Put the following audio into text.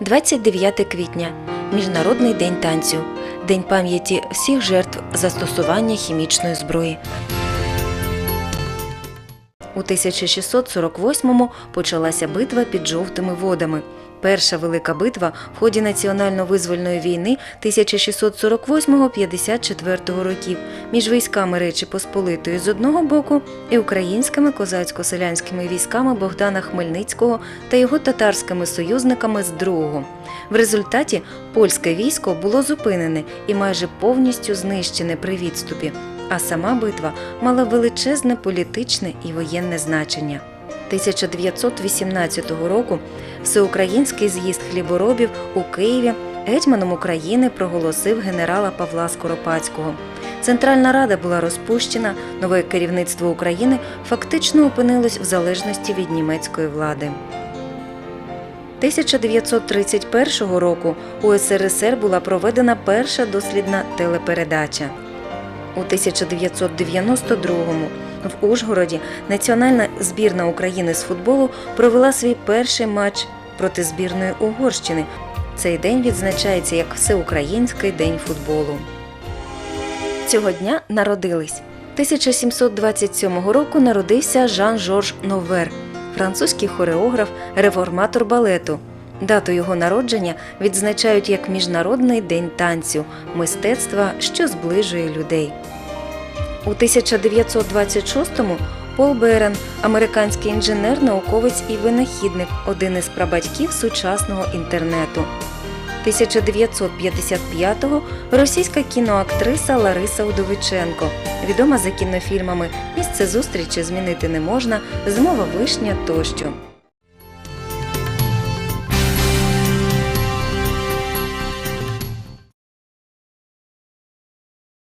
29 квітня Міжнародний день танцю, День пам'яті всіх жертв застосування хімічної зброї. У 1648-му почалася битва під жовтими водами. Перша велика битва в ході національно-визвольної війни 1648-54 років між військами Речі Посполитої з одного боку і українськими козацько-селянськими військами Богдана Хмельницького та його татарськими союзниками з другого. В результаті польське військо було зупинене і майже повністю знищене при відступі, а сама битва мала величезне політичне і воєнне значення. 1918 року Всеукраїнський з'їзд хліборобів у Києві гетьманом України проголосив генерала Павла Скоропадського. Центральна рада була розпущена, нове керівництво України фактично опинилось в залежності від німецької влади. 1931 року у СРСР була проведена перша дослідна телепередача. У 1992-му в Ужгороді національна збірна України з футболу провела свій перший матч проти збірної Угорщини. Цей день відзначається як Всеукраїнський день футболу. Цього дня народились. 1727 року народився Жан-Жорж Новер, французький хореограф, реформатор балету. Дату його народження відзначають як Міжнародний день танцю, мистецтва, що зближує людей. У 1926-му Пол Берен, американський інженер, науковець і винахідник, один із прабатьків сучасного інтернету. 1955-го російська кіноактриса Лариса Удовиченко, відома за кінофільмами Місце зустрічі змінити не можна, Змова вишня тощо.